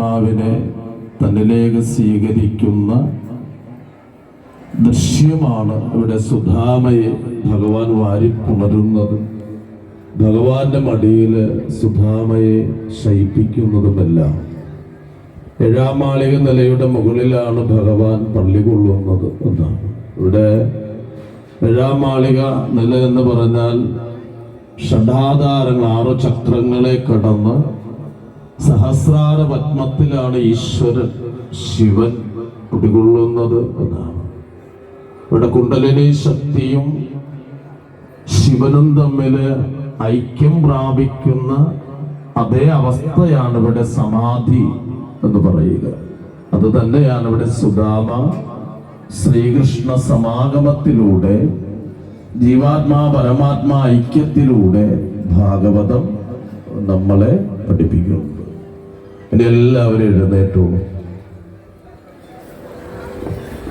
ദൈവാത്മാവിനെ തന്നിലേക്ക് സ്വീകരിക്കുന്ന ദൃശ്യമാണ് ഇവിടെ സുധാമയെ ഭഗവാൻ വാരിപ്പുണരുന്നത്. ഭഗവാന്റെ മടിയിൽ സുധാമയെ ശയിപ്പിക്കുന്നതുമെല്ലാം. ഏഴാം മാളിക നിലയുടെ മുകളിലാണ് ഭഗവാൻ പള്ളി കൊള്ളുന്നത് എന്നാണ്. ഇവിടെ ഏഴാം മാളിക നില എന്ന് പറഞ്ഞാൽ ഷഡാധാരങ്ങൾ ആറു ചക്രങ്ങളെ കടന്ന് സഹസ്രാര പത്മത്തിലാണ് ഈശ്വരൻ ശിവൻ കുടികൊള്ളുന്നത് എന്നാണ്. ഇവിടെ കുണ്ടലിനി ശക്തിയും ശിവനും തമ്മിൽ ഐക്യം പ്രാപിക്കുന്ന അതേ അവസ്ഥയാണ് ഇവിടെ സമാധി എന്ന് പറയുക. അത് തന്നെയാണ് ഇവിടെ സുധാമ ശ്രീകൃഷ്ണ സമാഗമത്തിലൂടെ ജീവാത്മാ പരമാത്മാ ഐക്യത്തിലൂടെ ഭാഗവതം നമ്മളെ പഠിപ്പിക്കുന്നുണ്ട് ഇനി എല്ലാവരും എഴുന്നേറ്റു.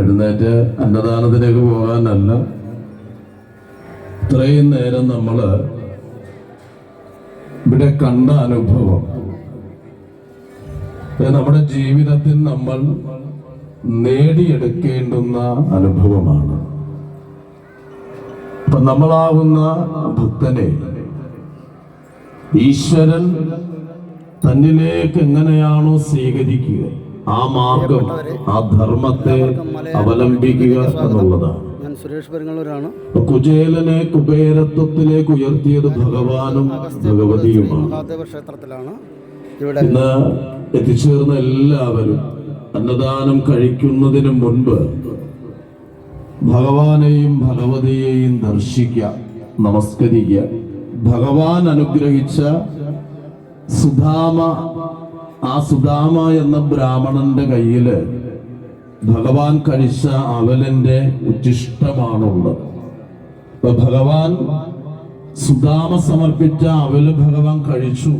എഴുന്നേറ്റ് അന്നദാനത്തിലേക്ക് പോകാനല്ല. ഇത്രയും നേരം നമ്മൾ ഇവിടെ കണ്ട അനുഭവം. നമ്മുടെ ജീവിതത്തിൽ നമ്മൾ നേടിയെടുക്കേണ്ടുന്ന അനുഭവമാണ്. അപ്പൊ നമ്മളാവുന്ന ഭക്തനെ ഈശ്വരൻ തന്നിലേക്ക് എങ്ങനെയാണോ സ്വീകരിക്കുക ആ മാർഗം ആ ധർമ്മത്തെ അവലംബിക്കുക എന്നുള്ളതാണ്. കുചേലനെ കുബേരത്വത്തിലേക്ക് ഉയർത്തിയത് ഭഗവാനും ഭഗവതിയുമാണ്. ഇന്ന് എത്തിച്ചേർന്ന എല്ലാവരും അന്നദാനം കഴിക്കുന്നതിന് മുൻപ് ഭഗവാനെയും ഭഗവതിയെയും ദർശിക്കുക നമസ്കരിക്കുക. ഭഗവാൻ അനുഗ്രഹിച്ച സുധാമ ആ സുധാമ എന്ന ബ്രാഹ്മണന്റെ കയ്യിൽ ഭഗവാൻ കഴിച്ച അവലന്റെ ഉച്ചിഷ്ടമാണുള്ളത്. അപ്പൊ ഭഗവാൻ സുധാമ സമർപ്പിച്ച അവൽ ഭഗവാൻ കഴിച്ചു.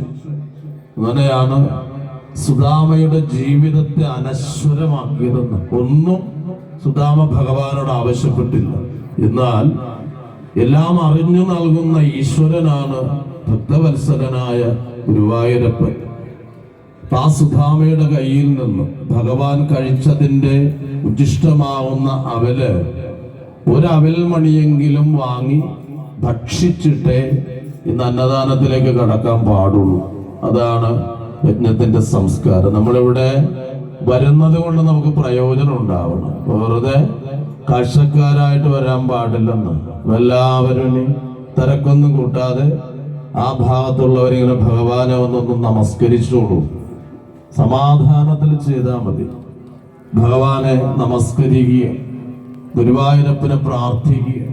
അങ്ങനെയാണ് സുധാമയുടെ ജീവിതത്തെ അനശ്വരമാക്കിയതെന്ന്. ഒന്നും സുധാമ ഭഗവാനോട് ആവശ്യപ്പെട്ടില്ല. എന്നാൽ എല്ലാം അറിഞ്ഞു നൽകുന്ന ഈശ്വരനാണ് ഭക്തവത്സരനായ ഗുരുവായൂരപ്പൻ. ആ സുധാമയുടെ കയ്യിൽ നിന്ന് ഭഗവാൻ കഴിച്ചതിന്റെ ഉചിഷ്ടമാവുന്ന അവൽ ഒരവൽ മണിയെങ്കിലും വാങ്ങി ഭക്ഷിച്ചിട്ടേ ഇന്ന് അന്നദാനത്തിലേക്ക് കടക്കാൻ പാടുള്ളൂ. അതാണ് യജ്ഞത്തിന്റെ സംസ്കാരം. നമ്മളിവിടെ വരുന്നത് കൊണ്ട് നമുക്ക് പ്രയോജനം ഉണ്ടാവണം. വെറുതെ കാഴ്ചക്കാരായിട്ട് വരാൻ പാടില്ലെന്ന്. എല്ലാവരും തിരക്കൊന്നും കൂട്ടാതെ ആ ഭാഗത്തുള്ളവരിങ്ങനെ ഭഗവാനെ ഒന്നൊന്ന് നമസ്കരിച്ചോളൂ. സമാധാനത്തിൽ ചെയ്താൽ മതി. ഭഗവാനെ നമസ്കരിക്കുക ഗുരുവായൂരപ്പനെ പ്രാർത്ഥിക്കുക.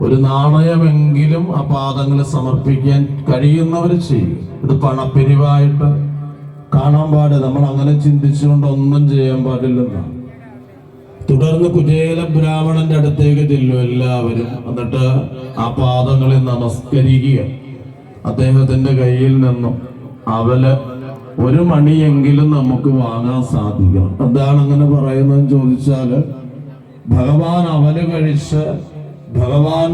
ഒരു നാണയമെങ്കിലും ആ പാദങ്ങളിൽ സമർപ്പിക്കാൻ കഴിയുന്നവർ ചെയ്യും. ഇത് പണപ്പിരിവായിട്ട് കാണാൻ പാടില്ല. നമ്മൾ അങ്ങനെ ചിന്തിച്ചുകൊണ്ട് ഒന്നും ചെയ്യാൻ പാടില്ലെന്നാണ് തുടർന്ന് കുചേല ബ്രാഹ്മണന്റെ അടുത്തേക്ക് ചെല്ലും എല്ലാവരും. എന്നിട്ട് ആ പാദങ്ങളിൽ നമസ്കരിക്കുക. അദ്ദേഹത്തിന്റെ കയ്യിൽ നിന്നും അവൽ ഒരു മണിയെങ്കിലും നമുക്ക് വാങ്ങാൻ സാധിക്കണം. എന്താണ് അങ്ങനെ പറയുന്നതെന്ന് ചോദിച്ചാൽ ഭഗവാൻ അവൽ കഴിച്ച് ഭഗവാൻ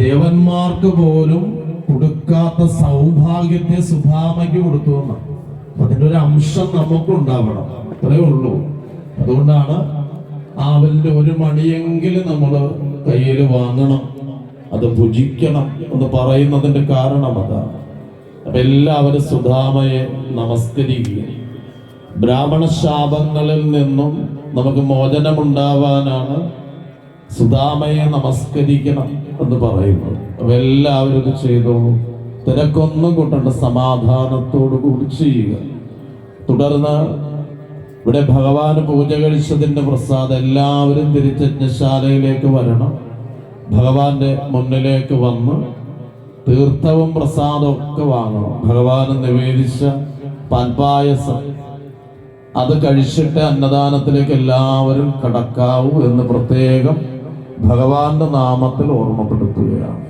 ദേവന്മാർക്ക് പോലും കൊടുക്കാത്ത സൗഭാഗ്യത്തെ സുഭാമയ്ക്ക് കൊടുത്തു എന്നാണ് അതിന്റെ ഒരു അംശം നമുക്കുണ്ടാവണം അത്രേ ഉള്ളൂ. അതുകൊണ്ടാണ് ആ അവലിന്റെ ഒരു മണിയെങ്കിലും നമ്മൾ കയ്യിൽ വാങ്ങണം. അത് ഭുജിക്കണം എന്ന് പറയുന്നതിന്റെ കാരണം അതാണ് അപ്പൊ എല്ലാവരും സുധാമയെ നമസ്കരിക്കുക. ബ്രാഹ്മണ ശാപങ്ങളിൽ നിന്നും നമുക്ക് മോചനമുണ്ടാവാനാണ് സുധാമയെ നമസ്കരിക്കണം എന്ന് പറയുന്നത്. അപ്പൊ എല്ലാവരും ഇത് ചെയ്തോളൂ തിരക്കൊന്നും കൂട്ടേണ്ട സമാധാനത്തോടു കൂടി ചെയ്യുക. തുടർന്ന് ഇവിടെ ഭഗവാന് പൂജ കഴിച്ചതിന്റെ പ്രസാദം എല്ലാവരും തിരിച്ചജ്ഞശാലയിലേക്ക് വരണം. ഭഗവാന്റെ മുന്നിലേക്ക് വന്ന് തീർത്ഥവും പ്രസാദവും ഒക്കെ വാങ്ങണം. ഭഗവാന് നിവേദിച്ച പൻപായസം അത് കഴിച്ചിട്ട് അന്നദാനത്തിലേക്ക് എല്ലാവരും കടക്കാവൂ എന്ന് പ്രത്യേകം ഭഗവാന്റെ നാമത്തിൽ ഓർമ്മപ്പെടുത്തുകയാണ്.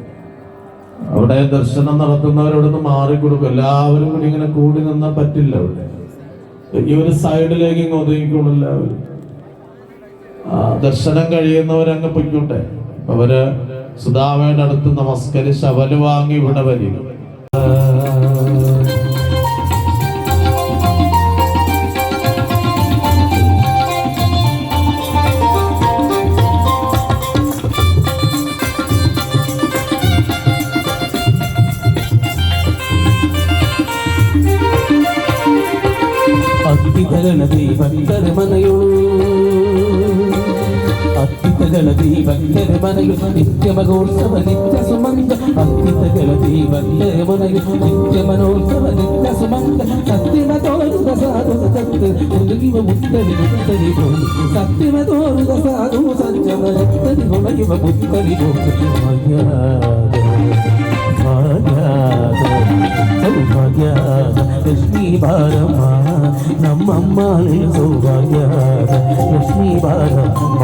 അവിടെ ദർശനം നടത്തുന്നവരോടൊന്ന് മാറിക്കൊടുക്കും. എല്ലാവരും കൂടി ഇങ്ങനെ കൂടി നിന്നാൽ പറ്റില്ല അവിടെ. ഈ ഒരു സൈഡിലേക്ക് ഇങ്ങ് ഒതുങ്ങിക്കോളും ദർശനം കഴിയുന്നവരങ്ങ് പൊയ്ക്കോട്ടെ. അവർ സുധാമയുടെ അടുത്ത് നമസ്കരിച്ച് അവൽ വാങ്ങി ഇവിടെ വരിക. ദൈവം ദൈവത്തരമനയുള്ളൂ അത്തി అంకితగల దేవ అందరి మనయు నిత్య మనోత్సవ నిత్య సుమంత అంకితగల దేవ అందరి మనయు నిత్య మనోత్సవ నిత్య సుమంత సత్యన తోరుద సాధు సత్య ఉదగివ ముత్తని ముత్తని బోలు సత్యన తోరుద సాధు సంచమ రక్తని గుణయువ ముత్తని బోలు సౌభాగ్య లక్ష్మీ భారమ్మ నమ్మమ్మ సౌభాగ్య లక్ష్మీ భారమ్మ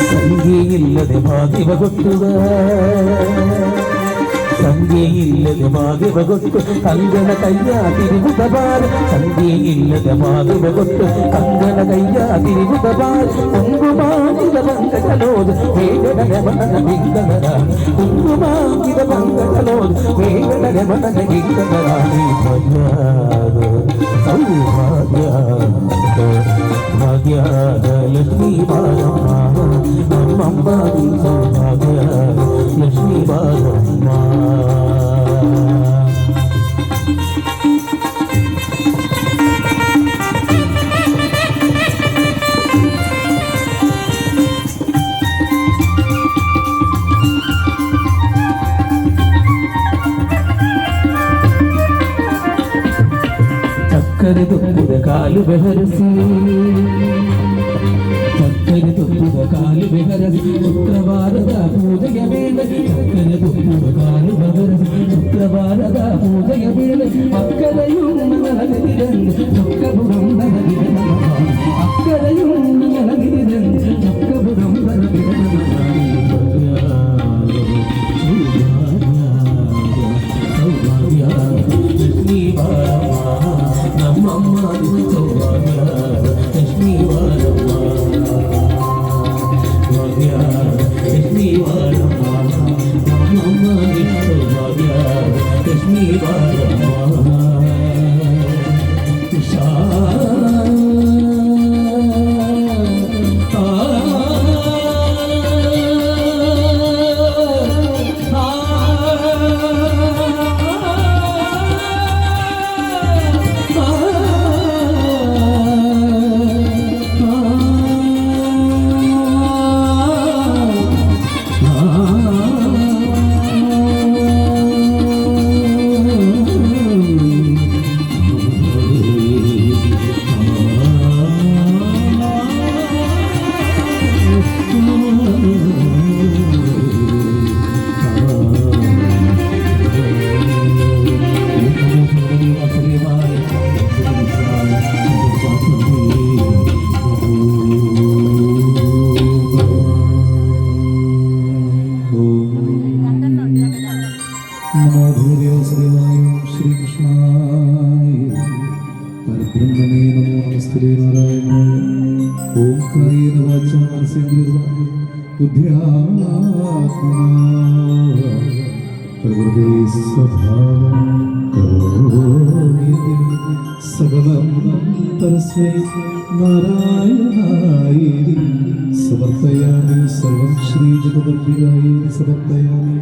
സന്ധിയില്ലതെ മാതിവ കൊട്ടുക. സന്ധ്യയില്ലത് മാധവകൊട്ട് കങ്കണ കയ്യാ തിരുവുതപാൽ സന്ധ്യയില്ലത് മാധവകൊട്ട് കങ്കണ കയ്യാ തിരുവുതപാൽ കുങ്കുമാനിത പങ്കടലോത് വേഗടരമണ വിങ്കട കുങ്കുമാനിത പങ്കടലോത് വേഗടരമണ വിങ്കടാണി സൗഭാഗ്യ భాగ్యాద లక్ష్మీ బాలమ్మ అమ్మమ్మ సౌభాగ్య లక్ష్మీ బాలమ్మ చక్కని దుప్పుద కాలు బెహరసి చక్కని దుప్పుద కాలు బెహరసి శుక్రవారద పూజయ వేళ చక్కని దుప్పుద కాలు బెహరసి శుక్రవారద పూజయ వేళ అక్కరయున్న నరగతి రంగు చొక్కబురం నరగతి అక్కరయున్న നമസ്തേ നാരായണായ ഓം കായേന വാച മനസേന്ദ്രിയ ബുദ്ധ്യാത്മനാ പ്രകൃതി സ്വഭാവം കരോമി സകലം പരസ്മൈ നാരായണായി സമർപ്പയാമി സർവം ശ്രീ ജഗദംബികായി സമർപ്പയാമി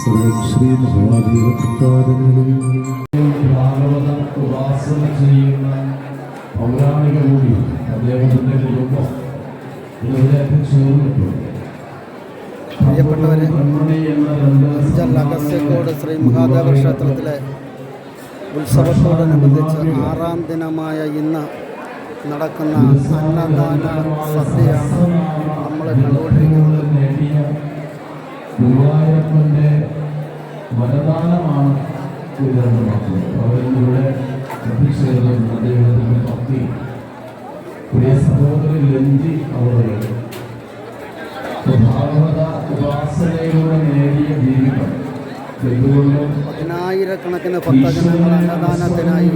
സർവം ശ്രീ മഹാദേവകാരങ്ങളിൽ ഭാഗവത ഉപാസന ചെയ്യുന്ന പൗരാണിക കൂടി അദ്ദേഹത്തിന്റെ കുടുംബം ഇതിവിടെ ചേർന്നിട്ടുണ്ട് പ്രിയപ്പെട്ടവരെ അഗസ്ത്യക്കോട് ശ്രീ മഹാദേവ ക്ഷേത്രത്തിലെ ഉത്സവത്തോടനുബന്ധിച്ച് ആറാം ദിനമായ ഇന്ന് നടക്കുന്ന അന്നദാന സദ്യയാണ് നമ്മൾ കണ്ടുകൊണ്ടിരിക്കുന്നത്. വരദാനമാണ് ഇത് എത്തിച്ചേർന്ന അദ്ദേഹത്തിന്റെ ഭക്തി പ്രിയ സഹോദരൻ ലഞ്ചി അവരുടെ ഭാഗവത ഉപാസനയിലൂടെ നേടിയ ജീവിതം. പതിനായിരക്കണക്കിന് ഭക്തജനങ്ങൾ അന്നദാനത്തിനായി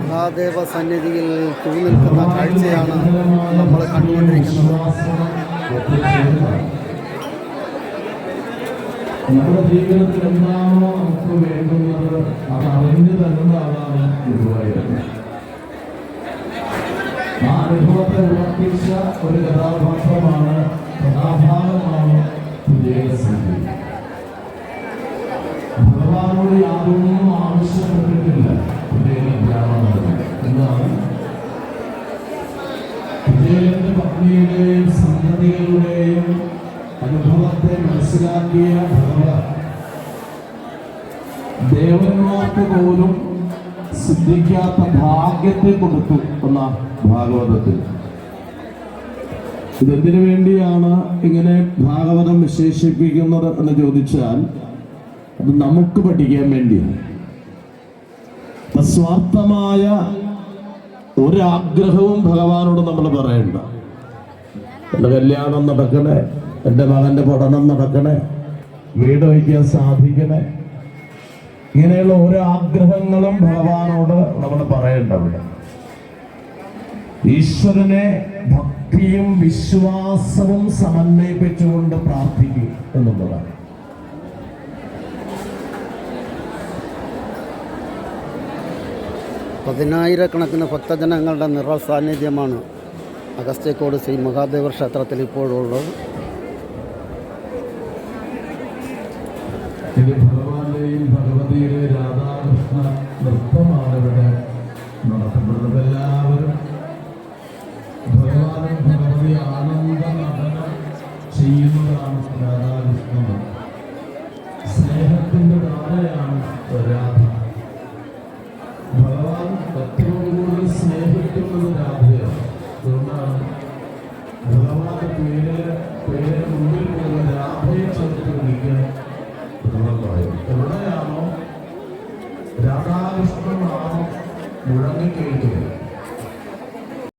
മഹാദേവ സന്നിധിയിൽ ക്യൂ നിൽക്കുന്ന കാഴ്ചയാണ് നമ്മൾ കണ്ടുകൊണ്ടിരിക്കുന്നത്. നമ്മുടെ ജീവിതത്തിൽ എന്താണോ നമുക്ക് വേണ്ടുന്നത് അത് അറിഞ്ഞു തരുന്നതാണ് ഗുരുവായൂരപ്പൻ ആ അനുഭവത്തെ ഉറപ്പിച്ച ഒരു കഥാപാത്രമാണ് കഥാഭാഗമാണ് വിജയസന്ധി ഭഗവാനോട് യാതൊന്നും ആവശ്യപ്പെട്ടിട്ടില്ല. വിജയബ്രാഹ്മണൻ എന്നാണ് വിജയന്റെ പത്നിയുടെയും മനസ്സിലാക്കിയ ദേവന്മാർക്ക് പോലും സിദ്ധിക്കാത്ത ഭാഗ്യത്തെ കൊടുത്തു എന്ന ഭാഗവതത്തിൽ. ഇതെന്തിനു വേണ്ടിയാണ് ഇങ്ങനെ ഭാഗവതം വിശേഷിപ്പിക്കുന്നത് എന്ന് ചോദിച്ചാൽ അത് നമുക്ക് പഠിക്കാൻ വേണ്ടിയാണ്. സ്വാർത്ഥമായ ഒരാഗ്രഹവും ഭഗവാനോട് നമ്മൾ പറയണ്ട. എന്റെ കല്യാണം നടക്കണേ എന്റെ മകന്റെ പഠനം നടക്കണേ. വീട് വയ്ക്കാൻ സാധിക്കണേ. ഇങ്ങനെയുള്ള ഓരോ ആഗ്രഹങ്ങളും ഭഗവാനോട് നമ്മൾ പറയേണ്ട അവിടെ. ഈശ്വരനെ ഭക്തിയും വിശ്വാസവും സമന്വയിപ്പിച്ചുകൊണ്ട് പ്രാർത്ഥിക്കും എന്നുള്ളതാണ്. പതിനായിരക്കണക്കിന് ഭക്തജനങ്ങളുടെ നിറ സാന്നിധ്യമാണ് അഗസ്ത്യക്കോട് ശ്രീ മഹാദേവ ക്ഷേത്രത്തിൽ ഇപ്പോഴുള്ളത്. ഇത് ഭഗവാന്റെയും ഭഗവതിയുടെ രാധാകൃഷ്ണ നൃത്തമാണ് ഇവിടെ നടത്തപ്പെടുന്നത് എല്ലാവരും ഭഗവാനും ഭഗവതി ആനന്ദ നടനം ചെയ്യുന്നതാണ് രാധാകൃഷ്ണ. സ്നേഹത്തിന്റെ ധാരയാണ് രാധ